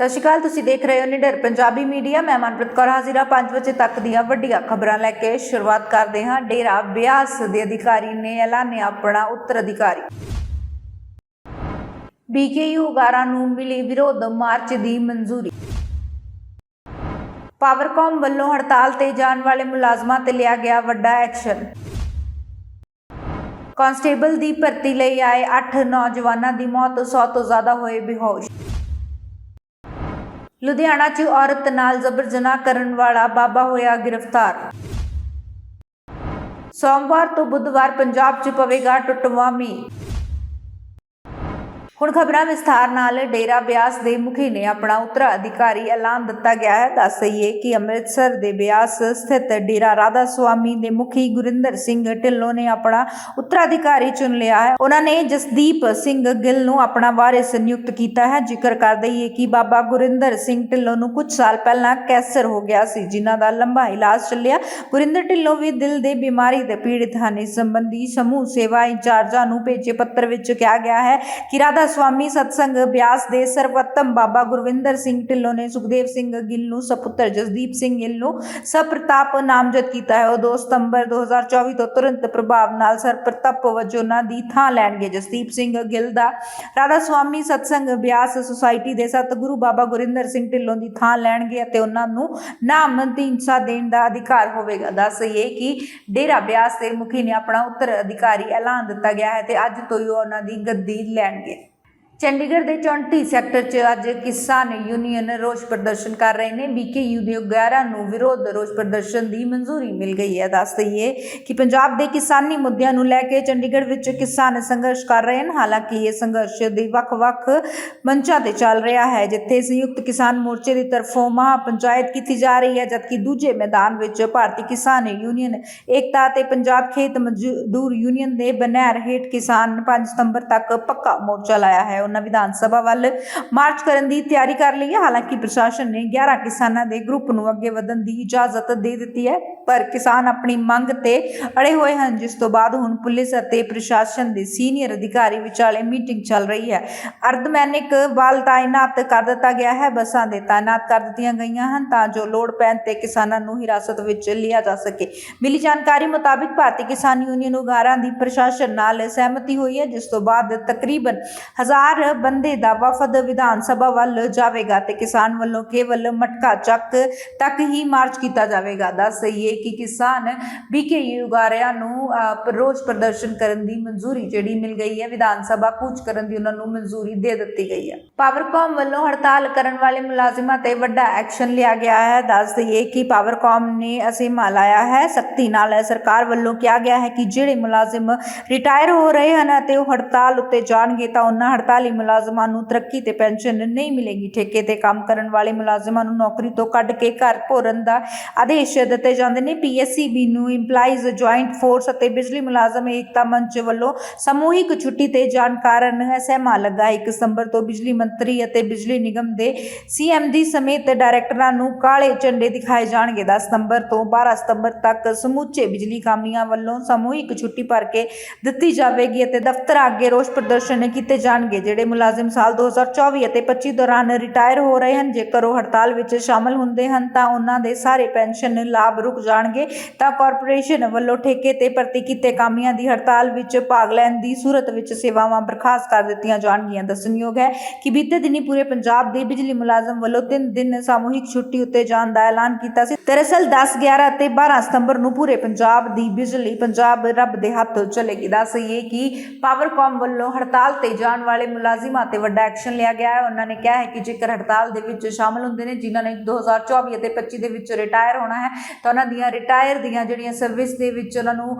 ਸਤਿ ਸ਼੍ਰੀ ਅਕਾਲ, ਤੁਸੀਂ ਦੇਖ ਰਹੇ ਹੋ ਨਿਡਰ ਪੰਜਾਬੀ ਮੀਡੀਆ। ਮੈਂ ਮਨਪ੍ਰੀਤ ਕੌਰ ਹਾਜ਼ਰਾ 5 ਵਜੇ ਤੱਕ ਦੀਆਂ ਵੱਡੀਆਂ ਖਬਰਾਂ ਲੈ ਕੇ ਸ਼ੁਰੂਆਤ ਕਰਦੇ ਹਾਂ। ਡੇਰਾ ਬਿਆਸ ਦੇ ਅਧਿਕਾਰੀ ਨੇ ਐਲਾਨਿਆ ਆਪਣਾ ਉੱਤਰਾਧਿਕਾਰੀ ਬੀਕੇਯੂ ਗਾਰਾਂ ਨੂੰ ਮਿਲੀ ਵਿਰੋਧ, ਮਾਰਚ ਦੀ ਮਨਜ਼ੂਰੀ। ਪਾਵਰਕਾਮ ਵੱਲੋਂ ਹੜਤਾਲ ਤੇ ਜਾਣ ਵਾਲੇ ਮੁਲਾਜ਼ਮਾਂ ਤੇ ਲਿਆ ਗਿਆ ਵੱਡਾ ਐਕਸ਼ਨ। ਕਾਂਸਟੇਬਲ ਦੀ ਭਰਤੀ ਲਈ ਆਏ 8 ਨੌਜਵਾਨਾਂ ਦੀ ਮੌਤ 100 ਤੋਂ ਜ਼ਿਆਦਾ ਹੋਏ ਬੇਹੋਸ਼। ਲੁਧਿਆਣਾ 'ਚ ਔਰਤ ਨਾਲ ਜ਼ਬਰ ਜਨਾਹ ਕਰਨ ਵਾਲਾ ਬਾਬਾ ਹੋਇਆ ਗ੍ਰਿਫਤਾਰ। ਸੋਮਵਾਰ ਤੋਂ ਬੁੱਧਵਾਰ ਪੰਜਾਬ 'ਚ ਪਵੇਗਾ ਟੁੱਟਵਾਂ ਮੀਂਹ। ਹੁਣ ਖਬਰਾਂ ਵਿਸਥਾਰ ਨਾਲ ਡੇਰਾ ਬਿਆਸ ਦੇ ਮੁਖੀ ਨੇ ਆਪਣਾ ਉੱਤਰਾਧਿਕਾਰੀ ਐਲਾਨ ਦਿੱਤਾ ਗਿਆ ਹੈ। ਦੱਸ ਦਈਏ ਕਿ ਅੰਮ੍ਰਿਤਸਰ ਦੇ ਬਿਆਸ ਸਥਿਤ ਡੇਰਾ ਰਾਧਾ ਸੁਆਮੀ ਦੇ ਮੁਖੀ ਗੁਰਿੰਦਰ ਸਿੰਘ ਢਿੱਲੋਂ ਨੇ ਆਪਣਾ ਉੱਤਰਾਧਿਕਾਰੀ ਚੁਣ ਲਿਆ ਹੈ। ਉਹਨਾਂ ਨੇ ਜਸਦੀਪ ਸਿੰਘ ਗਿੱਲ ਨੂੰ ਆਪਣਾ ਵਾਰਿਸ ਨਿਯੁਕਤ ਕੀਤਾ ਹੈ। ਜ਼ਿਕਰ ਕਰ ਦਈਏ ਕਿ ਬਾਬਾ ਗੁਰਿੰਦਰ ਸਿੰਘ ਢਿੱਲੋਂ ਨੂੰ ਕੁਝ ਸਾਲ ਪਹਿਲਾਂ ਕੈਂਸਰ ਹੋ ਗਿਆ ਸੀ, ਜਿਨ੍ਹਾਂ ਦਾ ਲੰਬਾ ਇਲਾਜ ਚੱਲਿਆ। ਗੁਰਿੰਦਰ ਢਿੱਲੋਂ ਵੀ ਦਿਲ ਦੇ ਬਿਮਾਰੀ ਦੇ ਪੀੜਿਤ ਹਨ। ਇਸ ਸੰਬੰਧੀ ਸਮੂਹ ਸੇਵਾ ਇੰਚਾਰਜਾਂ ਨੂੰ ਭੇਜੇ ਪੱਤਰ ਵਿੱਚ ਕਿਹਾ ਗਿਆ ਹੈ ਕਿ ਰਾਧਾ ਸਵਾਮੀ ਸਤਸੰਗ ਬਿਆਸ ਦੇ ਸਰਵੋਤਮ ਬਾਬਾ ਗੁਰਵਿੰਦਰ ਸਿੰਘ ਢਿੱਲੋਂ ਨੇ ਸੁਖਦੇਵ ਸਿੰਘ ਗਿੱਲ ਨੂੰ, ਸਪੁੱਤਰ ਜਸਦੀਪ ਸਿੰਘ ਗਿੱਲ ਨੂੰ ਸਪ੍ਰਤਾਪ ਨਾਮਜ਼ਦ ਕੀਤਾ ਹੈ। ਉਹ 2 ਸਤੰਬਰ 2024 ਤੋਂ ਤੁਰੰਤ ਪ੍ਰਭਾਵ ਨਾਲ ਸਰਪ੍ਰਤਾਪ ਵਜੋਂ ਉਹਨਾਂ ਦੀ ਥਾਂ ਲੈਣਗੇ। ਜਸਦੀਪ ਸਿੰਘ ਗਿੱਲ ਦਾ ਰਾਧਾ ਸਵਾਮੀ ਸਤਸੰਗ ਬਿਆਸ ਸੁਸਾਇਟੀ ਦੇ ਸਤਿਗੁਰੂ ਬਾਬਾ ਗੁਰਿੰਦਰ ਸਿੰਘ ਢਿੱਲੋਂ ਦੀ ਥਾਂ ਲੈਣਗੇ ਅਤੇ ਉਹਨਾਂ ਨੂੰ ਨਾਮ ਹਿੰਸਾ ਦੇਣ ਦਾ ਅਧਿਕਾਰ ਹੋਵੇਗਾ। ਦੱਸ ਇਹ ਕਿ ਡੇਰਾ ਬਿਆਸ ਦੇ ਮੁਖੀ ਨੇ ਆਪਣਾ ਉੱਤਰ ਅਧਿਕਾਰੀ ਐਲਾਨ ਦਿੱਤਾ ਗਿਆ ਹੈ ਤੇ ਅੱਜ ਤੋਂ ਹੀ ਉਹਨਾਂ ਦੀ ਗੱਦੀ ਲੈਣਗੇ। ਚੰਡੀਗੜ੍ਹ ਦੇ 34 ਸੈਕਟਰ 'ਚ ਅੱਜ ਕਿਸਾਨ ਯੂਨੀਅਨ ਰੋਸ ਪ੍ਰਦਰਸ਼ਨ ਕਰ ਰਹੇ ਨੇ। ਬੀਕੇਯੂ ਦੇ 11 ਨੂੰ ਵਿਰੋਧ ਰੋਸ ਪ੍ਰਦਰਸ਼ਨ ਦੀ ਮਨਜ਼ੂਰੀ ਮਿਲ ਗਈ ਹੈ। ਦੱਸ ਦਈਏ ਕਿ ਪੰਜਾਬ ਦੇ ਕਿਸਾਨੀ ਮੁੱਦਿਆਂ ਨੂੰ ਲੈ ਕੇ ਚੰਡੀਗੜ੍ਹ ਵਿੱਚ ਕਿਸਾਨ ਸੰਘਰਸ਼ ਕਰ ਰਹੇ ਹਨ। ਹਾਲਾਂਕਿ ਇਹ ਸੰਘਰਸ਼ ਦੇ ਵੱਖ-ਵੱਖ ਮੰਚਾਂ ਤੇ ਚੱਲ ਰਿਹਾ ਹੈ, ਜਿੱਥੇ ਸੰਯੁਕਤ ਕਿਸਾਨ ਮੋਰਚੇ ਦੀ ਤਰਫੋਂ ਮਹਾ ਪੰਚਾਇਤ ਕੀਤੀ ਜਾ ਰਹੀ ਹੈ, ਜਦਕਿ ਦੂਜੇ ਮੈਦਾਨ ਵਿੱਚ ਭਾਰਤੀ ਕਿਸਾਨ ਯੂਨੀਅਨ ਏਕਤਾ ਤੇ ਪੰਜਾਬ ਖੇਤ ਮਜ਼ਦੂਰ ਯੂਨੀਅਨ ਦੇ ਬਨੈਰ ਹੇਠ ਕਿਸਾਨ 5 ਸਤੰਬਰ ਤੱਕ ਪੱਕਾ ਮੋਰਚਾ ਲਾਇਆ ਹੈ। ਉਹਨਾਂ ਵਿਧਾਨ ਸਭਾ ਵੱਲ ਮਾਰਚ ਕਰਨ ਦੀ ਤਿਆਰੀ ਕਰ ਲਈ ਹੈ। ਹਾਲਾਂਕਿ ਪ੍ਰਸ਼ਾਸਨ ਨੇ 11 ਕਿਸਾਨਾਂ ਦੇ ਗਰੁੱਪ ਨੂੰ ਅੱਗੇ ਵਧਣ ਦੀ ਇਜਾਜ਼ਤ ਦੇ ਦਿੱਤੀ ਹੈ, ਪਰ ਕਿਸਾਨ ਆਪਣੀ ਮੰਗ ਤੇ ਅੜੇ ਹੋਏ ਹਨ, ਜਿਸ ਤੋਂ ਬਾਅਦ ਹੁਣ ਪੁਲਿਸ ਅਤੇ ਪ੍ਰਸ਼ਾਸਨ ਦੇ ਸੀਨੀਅਰ ਅਧਿਕਾਰੀ ਵਿਚਾਲੇ ਮੀਟਿੰਗ ਚੱਲ ਰਹੀ ਹੈ। ਅਰਧਮੈਨਿਕ ਬਲ ਤਾਇਨਾਤ ਕਰ ਦਿੱਤਾ ਗਿਆ ਹੈ। ਬੱਸਾਂ ਦੇ ਤਾਇਨਾਤ ਕਰ ਦਿੱਤੀਆਂ ਗਈਆਂ ਹਨ ਤਾਂ ਜੋ ਲੋੜ ਪੈਣ ਤੇ ਕਿਸਾਨਾਂ ਨੂੰ ਹਿਰਾਸਤ ਵਿੱਚ ਲਿਆ ਜਾ ਸਕੇ। ਮਿਲੀ ਜਾਣਕਾਰੀ ਮੁਤਾਬਿਕ ਭਾਰਤੀ ਕਿਸਾਨ ਯੂਨੀਅਨ ਉਗਾਰਾਂ ਦੀ ਪ੍ਰਸ਼ਾਸਨ ਨਾਲ ਸਹਿਮਤੀ ਹੋਈ ਹੈ, ਜਿਸ ਤੋਂ ਬਾਅਦ ਤਕਰੀਬਨ ਹਜ਼ਾਰ ਬੰਦੇ ਦਾ ਵਫਦ ਵਿਧਾਨ ਸਭਾ ਵੱਲ ਜਾਵੇਗਾ ਤੇ ਕਿਸਾਨ ਵੱਲੋਂ ਕੇਵਲ ਮਟਕਾ ਚੱਕ ਤੱਕ ਹੀ ਮਾਰਚ ਕੀਤਾ ਜਾਵੇਗਾ। ਦੱਸ ਦਈਏ ਕਿ ਕਿਸਾਨ ਬੀਕੇਯੂ ਉਗਾਰਿਆਂ ਨੂੰ ਅਹ, ਪ੍ਰਦਰਸ਼ਨ ਕਰਨ ਦੀ ਮਨਜ਼ੂਰੀ ਜਿਹੜੀ ਮਿਲ ਗਈ ਹੈ ਵਿਧਾਨ ਸਭਾ ਕੂਚ ਕਰਨ ਦੀ ਉਹਨਾਂ ਨੂੰ ਮਨਜ਼ੂਰੀ ਦੇ ਦਿੱਤੀ ਗਈ ਹੈ। ਪਾਵਰਕਾਮ ਵੱਲੋਂ ਹੜਤਾਲ ਕਰਨ ਵਾਲੇ ਮੁਲਾਜ਼ਮਾਂ ਤੇ ਵੱਡਾ ਐਕਸ਼ਨ ਲਿਆ ਗਿਆ ਹੈ। ਦੱਸ ਦਈਏ ਕਿ ਪਾਵਰਕਾਮ ਨੇ ਅਸੀਮਾ ਲਾਇਆ ਹੈ। ਸਖਤੀ ਨਾਲ ਸਰਕਾਰ ਵੱਲੋਂ ਕਿਹਾ ਗਿਆ ਹੈ ਕਿ ਜਿਹੜੇ ਮੁਲਾਜ਼ਮ ਰਿਟਾਇਰ ਹੋ ਰਹੇ ਹਨ ਅਤੇ ਉਹ ਹੜਤਾਲ ਉੱਤੇ ਜਾਣਗੇ ਤਾਂ ਉਹਨਾਂ ਹੜਤਾਲ ਮੁਲਾਜ਼ਮਾਂ ਨੂੰ ਤਰੱਕੀ ਤੇ ਪੈਨਸ਼ਨ ਨਹੀਂ ਮਿਲੇਗੀ। ਠੇਕੇ ਤੇ ਕੰਮ ਕਰਨ ਵਾਲੇ ਮੁਲਾਜ਼ਮਾਂ ਨੂੰ ਨੌਕਰੀ ਤੋਂ ਕੱਢ ਕੇ ਘਰ ਭੋਰਨ ਦਾ ਆਦੇਸ਼ ਦਿੱਤੇ ਜਾਂਦੇ ਨੇ। ਪੀਐਸਸੀਬੀ ਨੂੰ EMPLOYEES ਜੁਆਇੰਟ ਫੋਰਸ ਅਤੇ ਬਿਜਲੀ ਮੁਲਾਜ਼ਮ ਏਕਤਾ ਮੰਚ ਵੱਲੋਂ ਸਮੂਹਿਕ ਛੁੱਟੀ ਤੇ ਜਾਣ ਕਾਰਨ ਸਹਿਮਾ ਲੱਗਾ। 1 ਸਤੰਬਰ ਤੋਂ ਬਿਜਲੀ ਮੰਤਰੀ ਅਤੇ ਬਿਜਲੀ ਨਿਗਮ ਦੇ ਸੀਐਮਡੀ ਸਮੇਤ ਡਾਇਰੈਕਟਰਾਂ ਨੂੰ ਕਾਲੇ ਝੰਡੇ ਦਿਖਾਏ ਜਾਣਗੇ। 10 ਸਤੰਬਰ ਤੋਂ 12 ਸਤੰਬਰ ਤੱਕ ਸਮੁੱਚੇ ਬਿਜਲੀ ਕਾਮਿਆਂ ਵੱਲੋਂ ਸਮੂਹਿਕ ਛੁੱਟੀ ਭਰ ਕੇ ਦਿੱਤੀ ਜਾਵੇਗੀ ਅਤੇ ਦਫ਼ਤਰਾਂ ਅੱਗੇ ਰੋਸ ਪ੍ਰਦਰਸ਼ਨ ਕੀਤੇ ਜਾਣਗੇ ਜਿਹੜੇ ਮੁਲਾਜ਼ਮ ਸਾਲ 2024 ਅਤੇ 25 ਦੌਰਾਨ ਰਿਟਾਇਰ ਹੋ ਰਹੇ ਹਨ, ਜੇਕਰ ਉਹ ਹੜਤਾਲ ਵਿੱਚ ਸ਼ਾਮਲ ਹੁੰਦੇ ਹਨ, ਤਾਂ ਉਹਨਾਂ ਦੇ ਸਾਰੇ ਪੈਨਸ਼ਨ ਲਾਭ ਰੁਕ ਜਾਣਗੇ। ਤਾਂ ਕਾਰਪੋਰੇਸ਼ਨ ਵੱਲੋਂ ਠੇਕੇ ਤੇ ਭਰਤੀ ਕੀਤੇ ਕਾਮਿਆਂ ਦੀ ਹੜਤਾਲ ਵਿੱਚ ਭਾਗ ਲੈਣ ਦੀ ਸੂਰਤ ਵਿੱਚ ਸੇਵਾਵਾਂ ਬਰਖਾਸਤ ਕਰ ਦਿੱਤੀਆਂ ਜਾਣਗੀਆਂ। ਦੱਸਣਯੋਗ ਹੈ ਕਿ ਬੀਤੇ ਦਿਨੀ ਪੂਰੇ ਪੰਜਾਬ ਦੇ ਬਿਜਲੀ ਮੁਲਾਜ਼ਮ ਵੱਲੋਂ 3 ਦਿਨ ਸਾਮੂਹਿਕ ਛੁੱਟੀ ਉੱਤੇ ਜਾਣ ਦਾ ਐਲਾਨ ਕੀਤਾ ਸੀ। ਦਰਅਸਲ 10 11 ਅਤੇ 12 ਸਤੰਬਰ ਨੂੰ ਪੂਰੇ ਪੰਜਾਬ ਦੀ ਬਿਜਲੀ ਪੰਜਾਬ ਰੱਬ ਦੇ ਹੱਥ ਚਲੇਗੀ। ਦੱਸਈਏ ਕਿ ਪਾਵਰਕਾਮ ਵੱਲੋਂ ਹੜਤਾਲ ਤੇ ਜਾਣ ਵਾਲੇ ਮੁਲਾਜ਼ਮਾਂ ਤੇ ਵੱਡਾ ਐਕਸ਼ਨ ਲਿਆ ਗਿਆ ਹੈ। ਉਹਨਾਂ ਨੇ ਕਿਹਾ ਹੈ ਕਿ ਜੇਕਰ ਹੜਤਾਲ ਦੇ ਵਿੱਚ ਸ਼ਾਮਲ ਹੁੰਦੇ ਨੇ, ਜਿਨ੍ਹਾਂ ਨੇ 2024 ਅਤੇ 25 ਦੇ ਵਿੱਚ ਰਿਟਾਇਰ ਹੋਣਾ ਹੈ, ਤਾਂ ਉਹਨਾਂ ਦੀਆਂ ਰਿਟਾਇਰ ਦੀਆਂ ਜਿਹੜੀਆਂ ਸਰਵਿਸ ਦੇ ਵਿੱਚ ਉਹਨਾਂ ਨੂੰ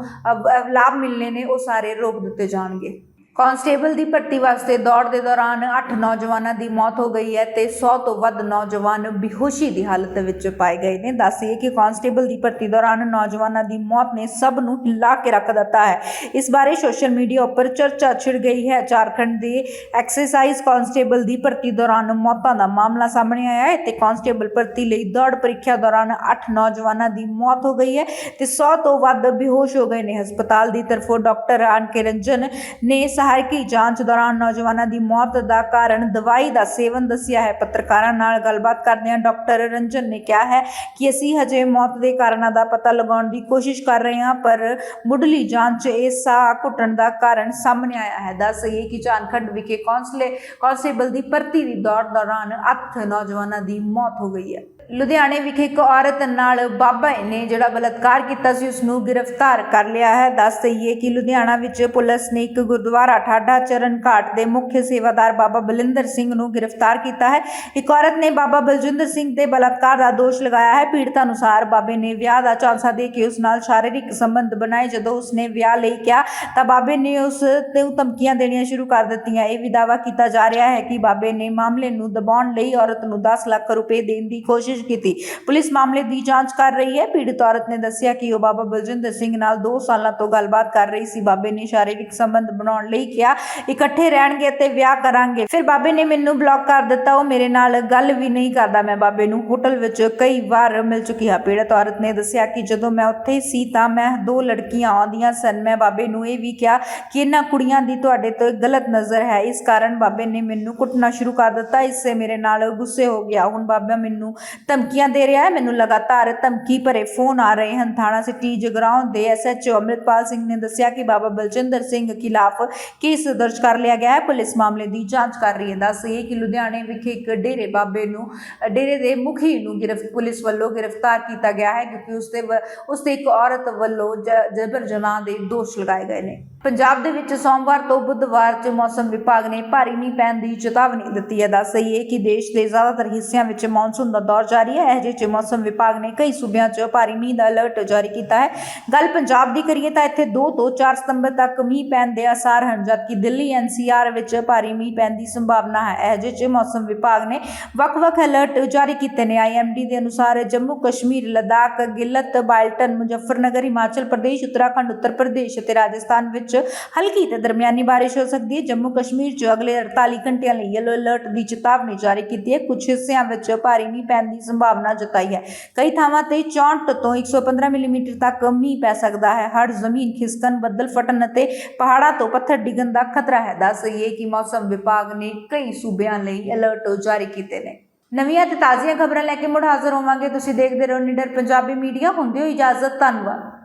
ਲਾਭ ਮਿਲਨੇ ਨੇ, ਉਹ ਸਾਰੇ ਰੋਕ ਦਿੱਤੇ ਜਾਣਗੇ। ਕਾਂਸਟੇਬਲ ਦੀ ਭਰਤੀ ਵਾਸਤੇ ਦੌੜ ਦੇ ਦੌਰਾਨ 8 ਨੌਜਵਾਨਾਂ ਦੀ ਮੌਤ ਹੋ ਗਈ ਹੈ ਤੇ 100 ਤੋਂ ਵੱਧ ਨੌਜਵਾਨ ਬੇਹੋਸ਼ੀ ਦੀ ਹਾਲਤ ਵਿੱਚ ਪਾਏ ਗਏ ਨੇ। ਦੱਸੀਏ ਕਿ ਕਾਂਸਟੇਬਲ ਦੀ ਭਰਤੀ ਦੌਰਾਨ ਨੌਜਵਾਨਾਂ ਦੀ ਮੌਤ ਨੇ ਸਭ ਨੂੰ ਹਿਲਾ ਕੇ ਰੱਖ ਦਿੱਤਾ ਹੈ। ਇਸ ਬਾਰੇ ਸੋਸ਼ਲ ਮੀਡੀਆ ਉੱਪਰ ਚਰਚਾ ਛਿੜ ਗਈ ਹੈ। ਝਾਰਖੰਡ ਦੇ ਐਕਸਰਸਾਈਜ਼ ਕਾਂਸਟੇਬਲ ਦੀ ਭਰਤੀ ਦੌਰਾਨ ਮੌਤਾਂ ਦਾ ਮਾਮਲਾ ਸਾਹਮਣੇ ਆਇਆ ਹੈ ਤੇ ਕਾਂਸਟੇਬਲ ਭਰਤੀ ਲਈ ਦੌੜ ਪ੍ਰੀਖਿਆ ਦੌਰਾਨ 8 ਨੌਜਵਾਨਾਂ ਦੀ ਮੌਤ ਹੋ ਗਈ ਹੈ ਤੇ 100 ਤੋਂ ਵੱਧ ਬੇਹੋਸ਼ ਹੋ ਗਏ ਨੇ। ਹਸਪਤਾਲ ਦੀ ਤਰਫੋਂ ਡਾਕਟਰ ਆਨ ਕੇ ਰੰਜਨ ਨੇ ਸਹਾਇਤਾ ਹੈ ਜਾਂਚ ਦੌਰਾਨ ਨੌਜਵਾਨਾਂ ਦੀ ਮੌਤ ਦਾ ਕਾਰਨ ਦਵਾਈ ਦਾ ਸੇਵਨ ਦੱਸਿਆ ਹੈ। ਪੱਤਰਕਾਰਾਂ ਨਾਲ ਗੱਲਬਾਤ ਕਰਦਿਆਂ ਡਾਕਟਰ ਰੰਜਨ ਨੇ ਕਿਹਾ ਹੈ ਕਿ ਅਸੀਂ ਹਜੇ ਮੌਤ ਦੇ ਕਾਰਨਾਂ ਦਾ ਪਤਾ ਲਗਾਉਣ ਦੀ ਕੋਸ਼ਿਸ਼ ਕਰ ਰਹੇ ਹਾਂ, ਪਰ ਮੁੱਢਲੀ ਜਾਂਚ 'ਚ ਇਹ ਸਾਹ ਘੁੱਟਣ ਦਾ ਕਾਰਨ ਸਾਹਮਣੇ ਆਇਆ ਹੈ। ਦੱਸ ਦਈਏ ਕਿ ਝਾਰਖੰਡ ਵਿਖੇ ਕੌਂਸਲੇ, ਕਾਂਸਟੇਬਲ ਦੀ ਭਰਤੀ ਦੀ ਦੌੜ ਦੌਰਾਨ ਅੱਠ ਨੌਜਵਾਨਾਂ ਦੀ ਮੌਤ ਹੋ ਗਈ ਹੈ। ਲੁਧਿਆਣੇ ਵਿਖੇ ਇੱਕ ਔਰਤ ਨਾਲ ਬਾਬਾ ਨੇ ਜਿਹੜਾ ਬਲਾਤਕਾਰ ਕੀਤਾ ਸੀ ਉਸ ਨੂੰ ਗ੍ਰਿਫਤਾਰ ਕਰ ਲਿਆ ਹੈ। ਦੱਸ ਦਈਏ ਕਿ ਲੁਧਿਆਣਾ ਵਿੱਚ ਪੁਲਿਸ ਨੇ ਇੱਕ ਗੁਰਦੁਆਰਾ ਠਾਡਾ ਚਰਨ ਘਾਟ ਦੇ ਮੁੱਖ ਸੇਵਾਦਾਰ ਬਾਬਾ ਬਲਿੰਦਰ ਸਿੰਘ ਨੂੰ ਗ੍ਰਿਫਤਾਰ ਕੀਤਾ ਹੈ। ਇੱਕ ਔਰਤ ਨੇ ਬਾਬਾ ਬਲਜਿੰਦਰ ਸਿੰਘ ਦੇ ਬਲਾਤਕਾਰ ਦਾ ਦੋਸ਼ ਲਗਾਇਆ ਹੈ। ਪੀੜਤ ਅਨੁਸਾਰ ਬਾਬੇ ਨੇ ਵਿਆਹ ਦਾ ਝਾਂਸਾ ਦੇ ਕੇ ਉਸ ਨਾਲ ਸ਼ਾਰੀਰਿਕ ਸੰਬੰਧ ਬਣਾਏ। ਜਦੋਂ ਉਸ ਨੇ ਵਿਆਹ ਲਈ ਕਿਹਾ, ਤਾਂ ਬਾਬੇ ਨੇ ਉਸ ਤੇ ਧਮਕੀਆਂ ਦੇਣੀਆਂ ਸ਼ੁਰੂ ਕਰ ਦਿੱਤੀਆਂ। ਇਹ ਵੀ ਦਾਅਵਾ ਕੀਤਾ ਜਾ ਰਿਹਾ ਹੈ ਕਿ ਬਾਬੇ ਨੇ ਮਾਮਲੇ ਨੂੰ ਦਬਾਉਣ ਲਈ ਔਰਤ ਨੂੰ 10 ਲੱਖ ਰੁਪਏ ਦੇਣ ਦੀ ਕੋਸ਼ਿਸ਼ ਕੀਤੀ। ਪੁਲਿਸ ਮਾਮਲੇ ਦੀ ਜਾਂਚ ਕਰ ਰਹੀ ਹੈ। ਪੀੜਤ ਔਰਤ ਨੇ ਦੱਸਿਆ ਕਿ ਉਹ ਬਾਬਾ ਬਲਜਿੰਦਰ ਸਿੰਘ ਨਾਲ 2 ਸਾਲਾਂ ਤੋਂ ਗੱਲਬਾਤ ਕਰ ਰਹੀ ਸੀ। ਬਾਬੇ ਨੇ ਸ਼ਾਰੀਰਿਕ ਸੰਬੰਧ ਬਣਾਉਣ ਲਈ ਕਿਹਾ, ਇਕੱਠੇ ਰਹਿਣਗੇ ਤੇ ਵਿਆਹ ਕਰਾਂਗੇ। ਫਿਰ ਬਾਬੇ ਨੇ ਮੈਨੂੰ ਬਲੌਕ ਕਰ ਦਿੱਤਾ। ਉਹ ਮੇਰੇ ਨਾਲ ਗੱਲ ਵੀ ਨਹੀਂ ਕਰਦਾ। ਮੈਂ ਬਾਬੇ ਨੂੰ ਹੋਟਲ ਵਿੱਚ ਕਈ ਵਾਰ ਮਿਲ ਚੁੱਕੀ ਹਾਂ। ਪੀੜਤ ਔਰਤ ਨੇ ਦੱਸਿਆ ਕਿ ਜਦੋਂ ਮੈਂ ਉੱਥੇ ਸੀ ਤਾਂ ਮੈਂ ਦੋ ਲੜਕੀਆਂ ਆਉਂਦੀਆਂ ਸਨ। ਮੈਂ ਬਾਬੇ ਨੂੰ ਇਹ ਵੀ ਕਿਹਾ ਕਿ ਇਹਨਾਂ ਕੁੜੀਆਂ ਦੀ ਤੁਹਾਡੇ ਤੋਂ ਗਲਤ ਨਜ਼ਰ ਹੈ। ਇਸ ਕਾਰਨ ਬਾਬੇ ਨੇ ਮੈਨੂੰ ਕੁੱਟਣਾ ਸ਼ੁਰੂ ਕਰ ਦਿੱਤਾ। ਇਸ ਸੇ ਮੇਰੇ ਨਾਲ ਗੁੱਸੇ ਹੋ ਗਿਆ। ਹੁਣ ਬਾਬਾ ਮੈਨੂੰ ਧਮਕੀਆਂ ਦੇ ਰਿਹਾ ਹੈ। ਮੈਨੂੰ ਲਗਾਤਾਰ ਧਮਕੀ ਭਰੇ ਫੋਨ ਆ ਰਹੇ ਹਨ। ਥਾਣਾ ਸਿਟੀ ਜਗਰਾਉਂ ਦੇ ਐਸਐਚਓ ਅੰਮ੍ਰਿਤਪਾਲ ਸਿੰਘ ਨੇ ਦੱਸਿਆ ਕਿ ਬਾਬਾ ਬਲਜਿੰਦਰ ਸਿੰਘ ਖਿਲਾਫ ਕੇਸ ਦਰਜ ਕਰ ਲਿਆ ਗਿਆ ਹੈ। ਪੁਲਿਸ ਮਾਮਲੇ ਦੀ ਜਾਂਚ ਕਰ ਰਹੀ ਹੈ। ਦੱਸਈਏ ਕਿ ਲੁਧਿਆਣੇ ਵਿਖੇ ਇੱਕ ਡੇਰੇ ਬਾਬੇ ਨੂੰ, ਡੇਰੇ ਦੇ ਮੁਖੀ ਨੂੰ ਗ੍ਰਿਫਤ ਪੁਲਿਸ ਵੱਲੋਂ ਗ੍ਰਿਫਤਾਰ ਕੀਤਾ ਗਿਆ ਹੈ ਕਿਉਂਕਿ ਉਸ ਤੇ ਵ- ਉਸ ਤੇ ਇੱਕ ਔਰਤ ਵੱਲੋਂ ਜ- ਜਬਰ ਜਨਾਹ ਦੇ ਦੋਸ਼ ਲਗਾਏ ਗਏ ਨੇ। ਪੰਜਾਬ ਦੇ ਵਿੱਚ ਸੋਮਵਾਰ ਤੋਂ ਬੁੱਧਵਾਰ 'ਚ ਮੌਸਮ ਵਿਭਾਗ ਨੇ ਭਾਰੀ ਮੀਂਹ ਪੈਣ ਦੀ ਚੇਤਾਵਨੀ ਦਿੱਤੀ ਹੈ। ਦੱਸ ਦੱਸਈਏ ਕਿ ਦੇਸ਼ ਦੇ ਜ਼ਿਆਦਾਤਰ ਹਿੱਸਿਆਂ ਵਿੱਚ ਮੌਨਸੂਨ ਦਾ ਦੌਰ ਜਾਰੀ ਹੈ। ਇਹ ਜਿਹੇ 'ਚ ਮੌਸਮ ਵਿਭਾਗ ਨੇ ਕਈ ਸੂਬਿਆਂ 'ਚ ਭਾਰੀ ਮੀਂਹ ਦਾ ਅਲਰਟ ਜਾਰੀ ਕੀਤਾ ਹੈ। ਗੱਲ ਪੰਜਾਬ ਦੀ ਕਰੀਏ ਤਾਂ ਇੱਥੇ 2 ਤੋਂ 4 ਸਤੰਬਰ ਤੱਕ ਮੀਂਹ ਪੈਣ ਦੇ ਆਸਾਰ ਹਨ, ਜਦਕਿ ਦਿੱਲੀ ਐਨਸੀਆਰ ਵਿੱਚ ਭਾਰੀ ਮੀਂਹ ਪੈਣ ਦੀ ਸੰਭਾਵਨਾ ਹੈ। ਇਹ 'ਚ ਮੌਸਮ ਵਿਭਾਗ ਨੇ ਵੱਖ-ਵੱਖ ਅਲਰਟ ਜਾਰੀ ਕੀਤੇ ਨੇ। ਆਈਐਮਡੀ ਦੇ ਅਨੁਸਾਰ ਜੰਮੂ ਕਸ਼ਮੀਰ, ਲਦਾਖ, ਗਿਲਤ ਬਾਲਟਨ ਮੁਜ਼ੱਫਰਨਗਰ, ਹਿਮਾਚਲ ਪ੍ਰਦੇਸ਼, ਉੱਤਰਾਖੰਡ, ਉੱਤਰ ਪ੍ਰਦੇਸ਼ ਅਤੇ ਰਾਜਸਥਾਨ ਵਿੱਚ ਹਲਕੀ ਤੇ ਦਰਮਿਆਨੀ ਬਾਰਿਸ਼ ਹੋ ਸਕਦੀ ਹੈ। ਜੰਮੂ ਕਸ਼ਮੀਰ 'ਚ ਅਗਲੇ 48 ਘੰਟਿਆਂ ਲਈ ਯੈਲੋ ਅਲਰਟ ਦੀ ਚੇਤਾਵਨੀ ਜਾਰੀ ਕੀਤੀ ਹੈ। ਕੁਝ ਹਿੱਸਿਆਂ ਵਿੱਚ ਭਾਰੀ ਮੀਂਹ ਪੈਣ ਦੀ ਸੰਭਾਵਨਾ ਜਤਾਈ ਹੈ। ਕਈ ਥਾਵਾਂ ਤੇ 64 ਤੋਂ 115 ਮਿਲੀਮੀਟਰ ਤੱਕ ਮੀਂਹ ਪੈ ਸਕਦਾ ਹੈ। ਹੜ ਜ਼ਮੀਨ ਖਿਸਕਣ, ਬੱਦਲ ਫਟਣ ਅਤੇ ਪਹਾੜਾਂ ਤੋਂ ਪੱਥਰ ਡਿੱਗਣ ਦਾ ਖਤਰਾ ਹੈ। ਦੱਸਈਏ ਕਿ ਮੌਸਮ ਵਿਭਾਗ ਨੇ ਕਈ ਸੂਬਿਆਂ ਲਈ ਅਲਰਟ ਜਾਰੀ ਕੀਤੇ ਨੇ। ਨਵੀਆਂ ਤੇ ਤਾਜ਼ੀਆਂ ਖਬਰਾਂ ਲੈ ਕੇ ਮੁੜ ਹਾਜ਼ਰ ਹੋਵਾਂਗੇ। ਤੁਸੀਂ ਦੇਖਦੇ ਰਹੋ ਨਿਡਰ ਪੰਜਾਬੀ ਮੀਡੀਆ। ਹੁੰਦੇ ਹੋ ਇਜਾਜ਼ਤ। ਧੰਨਵਾਦ।